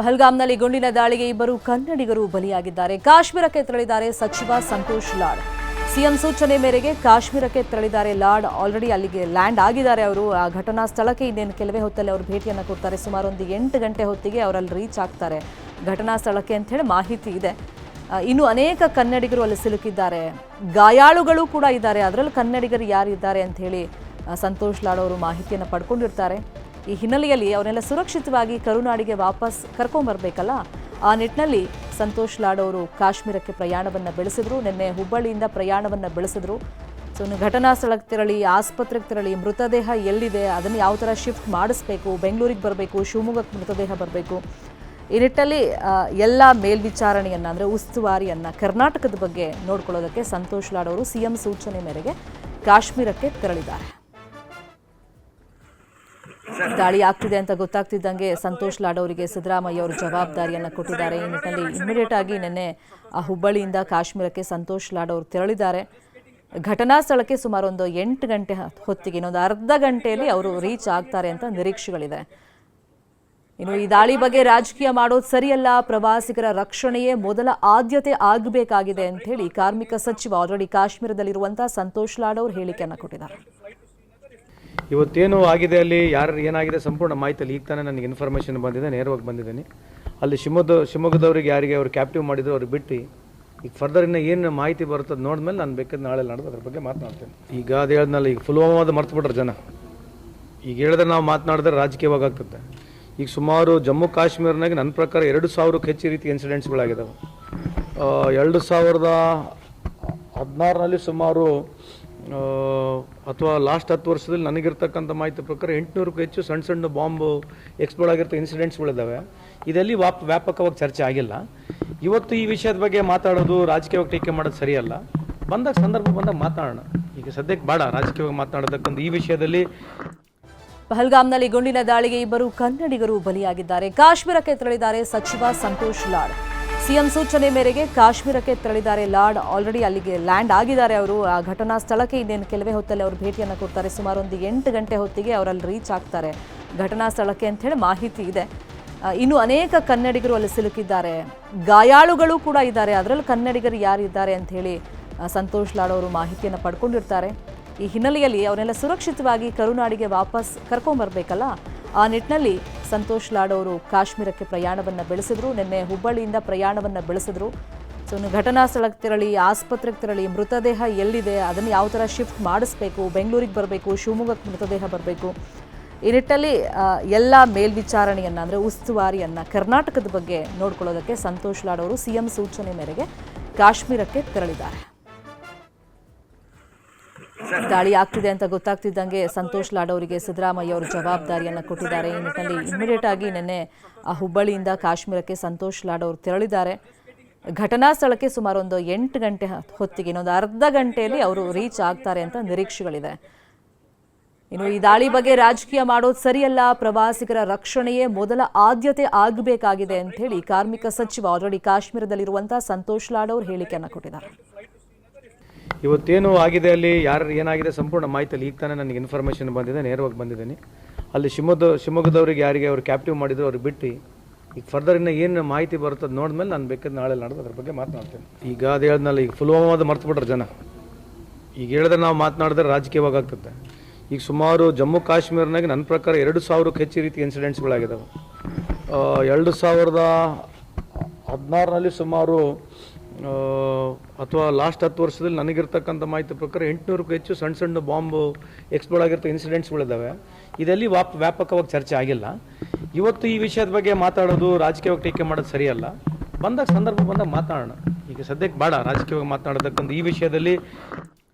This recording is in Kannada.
ಪಹಲ್ಗಾಮ್ನಲ್ಲಿ ಗುಂಡಿನ ದಾಳಿಗೆ ಇಬ್ಬರು ಕನ್ನಡಿಗರು ಬಲಿಯಾಗಿದ್ದಾರೆ. ಕಾಶ್ಮೀರಕ್ಕೆ ತೆರಳಿದ್ದಾರೆ ಸಚಿವ ಸಂತೋಷ್ ಲಾಡ್. ಸಿಎಂ ಸೂಚನೆ ಮೇರೆಗೆ ಕಾಶ್ಮೀರಕ್ಕೆ ತೆರಳಿದ್ದಾರೆ ಲಾಡ್. ಆಲ್ರೆಡಿ ಅಲ್ಲಿಗೆ ಲ್ಯಾಂಡ್ ಆಗಿದ್ದಾರೆ ಅವರು. ಆ ಘಟನಾ ಸ್ಥಳಕ್ಕೆ ಇನ್ನೇನು ಕೆಲವೇ ಹೊತ್ತಲ್ಲಿ ಅವರು ಭೇಟಿಯನ್ನು ಕೊಡ್ತಾರೆ. ಸುಮಾರು ಒಂದು ಎಂಟು ಗಂಟೆ ಹೊತ್ತಿಗೆ ಅವರಲ್ಲಿ ರೀಚ್ ಆಗ್ತಾರೆ. ಘಟನಾ ಸ್ಥಳಕ್ಕೆ ಅಂತ ಹೇಳಿ ಮಾಹಿತಿ ಇದೆ. ಇನ್ನು ಅನೇಕ ಕನ್ನಡಿಗರು ಅಲ್ಲಿ ಸಿಲುಕಿದ್ದಾರೆ. ಗಾಯಾಳುಗಳು ಕೂಡ ಇದ್ದಾರೆ. ಅದರಲ್ಲಿ ಕನ್ನಡಿಗರು ಯಾರಿದ್ದಾರೆ ಅಂತ ಹೇಳಿ ಸಂತೋಷ್ ಲಾಡ್ ಅವರು ಮಾಹಿತಿಯನ್ನು ಪಡ್ಕೊಂಡಿರ್ತಾರೆ. ಈ ಹಿನ್ನೆಲೆಯಲ್ಲಿ ಅವರೆಲ್ಲ ಸುರಕ್ಷಿತವಾಗಿ ಕರುನಾಡಿಗೆ ವಾಪಸ್ ಕರ್ಕೊಂಬರ್ಬೇಕಲ್ಲ? ಆ ನಿಟ್ಟಿನಲ್ಲಿ ಸಂತೋಷ್ ಲಾಡ್ ಅವರು ಕಾಶ್ಮೀರಕ್ಕೆ ಪ್ರಯಾಣವನ್ನು ಬೆಳೆಸಿದ್ರು, ನಿನ್ನೆ ಹುಬ್ಬಳ್ಳಿಯಿಂದ ಪ್ರಯಾಣವನ್ನು ಬೆಳೆಸಿದ್ರು. ಸೊ ಘಟನಾ ಸ್ಥಳಕ್ಕೆ ತೆರಳಿ, ಆಸ್ಪತ್ರೆಗೆ ತೆರಳಿ, ಮೃತದೇಹ ಎಲ್ಲಿದೆ, ಅದನ್ನು ಯಾವ ಥರ ಶಿಫ್ಟ್ ಮಾಡಿಸ್ಬೇಕು, ಬೆಂಗಳೂರಿಗೆ ಬರಬೇಕು, ಶಿವಮೊಗ್ಗಕ್ಕೆ ಮೃತದೇಹ ಬರಬೇಕು. ಈ ನಿಟ್ಟಲ್ಲಿ ಎಲ್ಲ ಮೇಲ್ವಿಚಾರಣೆಯನ್ನು, ಅಂದರೆ ಉಸ್ತುವಾರಿಯನ್ನು ಕರ್ನಾಟಕದ ಬಗ್ಗೆ ನೋಡ್ಕೊಳ್ಳೋದಕ್ಕೆ ಸಂತೋಷ್ ಲಾಡ್ ಅವರು ಸಿಎಂ ಸೂಚನೆ ಮೇರೆಗೆ ಕಾಶ್ಮೀರಕ್ಕೆ ತೆರಳಿದ್ದಾರೆ. ದಾಳಿ ಆಗ್ತಿದೆ ಅಂತ ಗೊತ್ತಾಗ್ತಿದ್ದಂಗೆ ಸಂತೋಷ್ ಲಾಡ್ ಅವರಿಗೆ ಸಿದ್ದರಾಮಯ್ಯ ಅವರು ಜವಾಬ್ದಾರಿಯನ್ನ ಕೊಟ್ಟಿದ್ದಾರೆ. ಈ ನಿಟ್ಟಿನಲ್ಲಿ ಇಮಿಡಿಯೇಟ್ ಆಗಿ ನಿನ್ನೆ ಆ ಹುಬ್ಬಳ್ಳಿಯಿಂದ ಕಾಶ್ಮೀರಕ್ಕೆ ಸಂತೋಷ್ ಲಾಡ್ ತೆರಳಿದ್ದಾರೆ. ಘಟನಾ ಸ್ಥಳಕ್ಕೆ ಸುಮಾರು ಒಂದು ಎಂಟು ಗಂಟೆ ಹೊತ್ತಿಗೆ, ಇನ್ನೊಂದು ಅರ್ಧ ಗಂಟೆಯಲ್ಲಿ ಅವರು ರೀಚ್ ಆಗ್ತಾರೆ ಅಂತ ನಿರೀಕ್ಷೆಗಳಿದೆ. ಇನ್ನು ಈ ದಾಳಿ ಬಗ್ಗೆ ರಾಜಕೀಯ ಮಾಡೋದು ಸರಿಯಲ್ಲ. ಪ್ರವಾಸಿಗರ ರಕ್ಷಣೆಯೇ ಮೊದಲ ಆದ್ಯತೆ ಆಗಬೇಕಾಗಿದೆ ಅಂತ ಹೇಳಿ ಕಾರ್ಮಿಕ ಸಚಿವ ಆಲ್ರೆಡಿ ಕಾಶ್ಮೀರದಲ್ಲಿರುವಂತಹ ಸಂತೋಷ್ ಲಾಡ್ ಅವರು ಹೇಳಿಕೆಯನ್ನು ಕೊಟ್ಟಿದ್ದಾರೆ. ಇವತ್ತೇನು ಆಗಿದೆ ಅಲ್ಲಿ, ಯಾರು ಏನಾಗಿದೆ ಸಂಪೂರ್ಣ ಮಾಹಿತಿ ಅಲ್ಲಿ ಈಗ ತಾನೇ ನನಗೆ ಇನ್ಫಾರ್ಮೇಷನ್ ಬಂದಿದೆ, ನೇರವಾಗಿ ಬಂದಿದ್ದೀನಿ. ಅಲ್ಲಿ ಶಿವಮೊಗ್ಗ ಶಿವಮೊಗ್ಗದವ್ರಿಗೆ ಯಾರಿಗೆ ಅವ್ರು ಕ್ಯಾಪ್ಟಿವ್ ಮಾಡಿದ್ರು ಅವ್ರಿಗೆ ಬಿಟ್ಟು, ಈಗ ಫರ್ದರ್ ಇನ್ನು ಏನು ಮಾಹಿತಿ ಬರ್ತದೆ ನೋಡಿದ್ಮೇಲೆ ನಾನು ಬೇಕಾದ್ರೆ ನಾಳೆ ನಡೆದು ಅದ್ರ ಬಗ್ಗೆ ಮಾತನಾಡ್ತೇನೆ. ಈಗ ಅದು ಹೇಳಿದ್ನಲ್ಲ, ಈಗ ಫುಲ್ವಾಮಾದ ಮರ್ತು ಬಿಟ್ರೆ ಜನ. ಈಗ ಹೇಳಿದ್ರೆ ನಾವು ಮಾತನಾಡಿದ್ರೆ ರಾಜಕೀಯವಾಗಿ ಆಗ್ತದೆ. ಈಗ ಸುಮಾರು ಜಮ್ಮು ಕಾಶ್ಮೀರ್ನಾಗ ನನ್ನ ಪ್ರಕಾರ ಎರಡು ಸಾವಿರಕ್ಕೆ ಹೆಚ್ಚು ರೀತಿ ಇನ್ಸಿಡೆಂಟ್ಸ್ಗಳಾಗಿದ್ದಾವೆ ಎರಡು ಸಾವಿರದ ಹದಿನಾರರಲ್ಲಿ ಸುಮಾರು ಅಥವಾ ಲಾಸ್ಟ್ ಹತ್ತು ವರ್ಷದಲ್ಲಿ ನನಗಿರ್ತಕ್ಕಂಥ ಮಾಹಿತಿ ಪ್ರಕಾರ ಎಂಟುನೂರಕ್ಕೂ ಹೆಚ್ಚು ಸಣ್ಣ ಸಣ್ಣ ಬಾಂಬ್ ಎಕ್ಸ್ಪ್ಲೋರ್ಡ್ ಆಗಿರ್ತಕ್ಕ ಇನ್ಸಿಡೆಂಟ್ಸ್ಗಳಿದ್ದಾವೆ ಇದರಲ್ಲಿ ವಾಪ್ ವ್ಯಾಪಕವಾಗಿ ಚರ್ಚೆ ಆಗಿಲ್ಲ. ಇವತ್ತು ಈ ವಿಷಯದ ಬಗ್ಗೆ ಮಾತಾಡೋದು ರಾಜಕೀಯವಾಗಿ ಟೀಕೆ ಮಾಡೋದು ಸರಿಯಲ್ಲ. ಬಂದಾಗ ಸಂದರ್ಭ ಬಂದಾಗ ಮಾತಾಡೋಣ. ಈಗ ಸದ್ಯಕ್ಕೆ ಬೇಡ ರಾಜಕೀಯವಾಗಿ ಮಾತನಾಡತಕ್ಕಂಥ ಈ ವಿಷಯದಲ್ಲಿ. ಪಹಲ್ಗಾಮ್ನಲ್ಲಿ ಗುಂಡಿನ ದಾಳಿಗೆ ಇಬ್ಬರು ಕನ್ನಡಿಗರು ಬಲಿಯಾಗಿದ್ದಾರೆ. ಕಾಶ್ಮೀರಕ್ಕೆ ತೆರಳಿದ್ದಾರೆ ಸಚಿವ ಸಂತೋಷ್ ಲಾಡ್. ಸಿಎಂ ಸೂಚನೆ ಮೇರೆಗೆ ಕಾಶ್ಮೀರಕ್ಕೆ ತೆರಳಿದ್ದಾರೆ. ಲಾರ್ಡ್ ಆಲ್ರೆಡಿ ಅಲ್ಲಿಗೆ ಲ್ಯಾಂಡ್ ಆಗಿದ್ದಾರೆ ಅವರು. ಆ ಘಟನಾ ಸ್ಥಳಕ್ಕೆ ಇನ್ನೇನು ಕೆಲವೇ ಹೊತ್ತಲ್ಲಿ ಅವರು ಭೇಟಿಯನ್ನು ಕೊಡ್ತಾರೆ. ಸುಮಾರು ಒಂದು ಎಂಟು ಗಂಟೆ ಹೊತ್ತಿಗೆ ಅವರಲ್ಲಿ ರೀಚ್ ಆಗ್ತಾರೆ. ಘಟನಾ ಸ್ಥಳಕ್ಕೆ ಅಂಥೇಳಿ ಮಾಹಿತಿ ಇದೆ. ಇನ್ನು ಅನೇಕ ಕನ್ನಡಿಗರು ಅಲ್ಲಿ ಸಿಲುಕಿದ್ದಾರೆ. ಗಾಯಾಳುಗಳು ಕೂಡ ಇದ್ದಾರೆ. ಅದರಲ್ಲಿ ಕನ್ನಡಿಗರು ಯಾರಿದ್ದಾರೆ ಅಂಥೇಳಿ ಸಂತೋಷ್ ಲಾಡ್ ಅವರು ಮಾಹಿತಿಯನ್ನು ಪಡ್ಕೊಂಡಿರ್ತಾರೆ. ಈ ಹಿನ್ನೆಲೆಯಲ್ಲಿ ಅವರೆಲ್ಲ ಸುರಕ್ಷಿತವಾಗಿ ಕರುನಾಡಿಗೆ ವಾಪಸ್ ಕರ್ಕೊಂಬರ್ಬೇಕಲ್ಲ? ಆ ನಿಟ್ಟಿನಲ್ಲಿ ಸಂತೋಷ್ ಲಾಡ್ ಅವರು ಕಾಶ್ಮೀರಕ್ಕೆ ಪ್ರಯಾಣವನ್ನು ಬೆಳೆಸಿದ್ರು. ನಿನ್ನೆ ಹುಬ್ಬಳ್ಳಿಯಿಂದ ಪ್ರಯಾಣವನ್ನು ಬೆಳೆಸಿದ್ರು. ಸೊ ಘಟನಾ ಸ್ಥಳಕ್ಕೆ ತೆರಳಿ, ಆಸ್ಪತ್ರೆಗೆ ತೆರಳಿ, ಮೃತದೇಹ ಎಲ್ಲಿದೆ, ಅದನ್ನು ಯಾವ ಥರ ಶಿಫ್ಟ್ ಮಾಡಿಸ್ಬೇಕು, ಬೆಂಗಳೂರಿಗೆ ಬರಬೇಕು, ಶಿವಮೊಗ್ಗಕ್ಕೆ ಮೃತದೇಹ ಬರಬೇಕು. ಈ ನಿಟ್ಟಲ್ಲಿ ಎಲ್ಲ ಮೇಲ್ವಿಚಾರಣೆಯನ್ನು, ಅಂದರೆ ಉಸ್ತುವಾರಿಯನ್ನು ಕರ್ನಾಟಕದ ಬಗ್ಗೆ ನೋಡ್ಕೊಳ್ಳೋದಕ್ಕೆ ಸಂತೋಷ್ ಲಾಡ್ ಅವರು ಸಿಎಂ ಸೂಚನೆ ಮೇರೆಗೆ ಕಾಶ್ಮೀರಕ್ಕೆ ತೆರಳಿದ್ದಾರೆ. ದಾಳಿ ಆಗ್ತಿದೆ ಅಂತ ಗೊತ್ತಾಗ್ತಿದ್ದಂಗೆ ಸಂತೋಷ್ ಲಾಡ್ ಅವರಿಗೆ ಸಿದ್ದರಾಮಯ್ಯ ಅವರು ಜವಾಬ್ದಾರಿಯನ್ನು ಕೊಟ್ಟಿದ್ದಾರೆ. ಈ ನಿಟ್ಟಿನಲ್ಲಿ ಇಮಿಡಿಯೇಟ್ ಆಗಿ ನಿನ್ನೆ ಆ ಹುಬ್ಬಳ್ಳಿಯಿಂದ ಕಾಶ್ಮೀರಕ್ಕೆ ಸಂತೋಷ್ ಲಾಡ್ ತೆರಳಿದ್ದಾರೆ. ಘಟನಾ ಸ್ಥಳಕ್ಕೆ ಸುಮಾರು ಒಂದು ಎಂಟು ಗಂಟೆ ಹೊತ್ತಿಗೆ, ಇನ್ನೊಂದು ಅರ್ಧ ಗಂಟೆಯಲ್ಲಿ ಅವರು ರೀಚ್ ಆಗ್ತಾರೆ ಅಂತ ನಿರೀಕ್ಷೆಗಳಿದೆ. ಇನ್ನು ಈ ದಾಳಿ ಬಗ್ಗೆ ರಾಜಕೀಯ ಮಾಡೋದು ಸರಿಯಲ್ಲ. ಪ್ರವಾಸಿಗರ ರಕ್ಷಣೆಯೇ ಮೊದಲ ಆದ್ಯತೆ ಆಗಬೇಕಾಗಿದೆ ಅಂತ ಹೇಳಿ ಕಾರ್ಮಿಕ ಸಚಿವ ಆಲ್ರೆಡಿ ಕಾಶ್ಮೀರದಲ್ಲಿರುವಂತಹ ಸಂತೋಷ್ ಲಾಡ್ ಅವರು ಹೇಳಿಕೆಯನ್ನು ಕೊಟ್ಟಿದ್ದಾರೆ. ಇವತ್ತೇನು ಆಗಿದೆ ಅಲ್ಲಿ? ಯಾರು ಏನಾಗಿದೆ? ಸಂಪೂರ್ಣ ಮಾಹಿತಿ ಅಲ್ಲಿ ಈಗ ತಾನೇ ನನಗೆ ಇನ್ಫಾರ್ಮೇಷನ್ ಬಂದಿದೆ, ನೇರವಾಗಿ ಬಂದಿದ್ದೀನಿ. ಅಲ್ಲಿ ಶಿವಮೊಗ್ಗ ಶಿವಮೊಗ್ಗದವ್ರಿಗೆ ಯಾರಿಗೆ ಅವ್ರು ಕ್ಯಾಪ್ಟಿವ್ ಮಾಡಿದ್ರು ಅವ್ರಿಗೆ ಬಿಟ್ಟು, ಈಗ ಫರ್ದರ್ ಇನ್ನು ಏನು ಮಾಹಿತಿ ಬರ್ತದೆ ನೋಡಿದ್ಮೇಲೆ ನಾನು ಬೇಕಾದ್ರೆ ನಾಳೆ ನಡೆದು ಅದ್ರ ಬಗ್ಗೆ ಮಾತನಾಡ್ತೇನೆ. ಈಗ ಅದು ಹೇಳಿದ್ನಲ್ಲ, ಈಗ ಫುಲ್ವಾಮಾದ ಮರ್ತು ಜನ. ಈಗ ಹೇಳಿದ್ರೆ ನಾವು ಮಾತನಾಡಿದ್ರೆ ರಾಜಕೀಯವಾಗಿ ಆಗ್ತದೆ. ಈಗ ಸುಮಾರು ಜಮ್ಮು ಕಾಶ್ಮೀರ್ನಾಗ ನನ್ನ ಪ್ರಕಾರ ಎರಡು ಸಾವಿರಕ್ಕೆ ಹೆಚ್ಚು ರೀತಿ ಇನ್ಸಿಡೆಂಟ್ಸ್ಗಳಾಗಿದ್ದಾವೆ ಎರಡು ಸಾವಿರದ ಹದಿನಾರರಲ್ಲಿ ಸುಮಾರು ಅಥವಾ ಲಾಸ್ಟ್ ಹತ್ತು ವರ್ಷದಲ್ಲಿ ನನಗಿರ್ತಕ್ಕಂಥ ಮಾಹಿತಿ ಪ್ರಕಾರ ಎಂಟುನೂರಕ್ಕೂ ಹೆಚ್ಚು ಸಣ್ಣ ಸಣ್ಣ ಬಾಂಬ್ ಎಕ್ಸ್ಪ್ಲೋರ್ಡ್ ಆಗಿರ್ತಕ್ಕ ಇನ್ಸಿಡೆಂಟ್ಸ್ಗಳಿದ್ದಾವೆ ಇದೆಲ್ಲಿ ವಾಪ್, ವ್ಯಾಪಕವಾಗಿ ಚರ್ಚೆ ಆಗಿಲ್ಲ. ಇವತ್ತು ಈ ವಿಷಯದ ಬಗ್ಗೆ ಮಾತಾಡೋದು ರಾಜಕೀಯವಾಗಿ ಟೀಕೆ ಮಾಡೋದು ಸರಿಯಲ್ಲ. ಬಂದಾಗ ಸಂದರ್ಭ ಬಂದಾಗ ಮಾತಾಡೋಣ. ಈಗ ಸದ್ಯಕ್ಕೆ ಬೇಡ ರಾಜಕೀಯವಾಗಿ ಮಾತನಾಡತಕ್ಕಂಥ ಈ ವಿಷಯದಲ್ಲಿ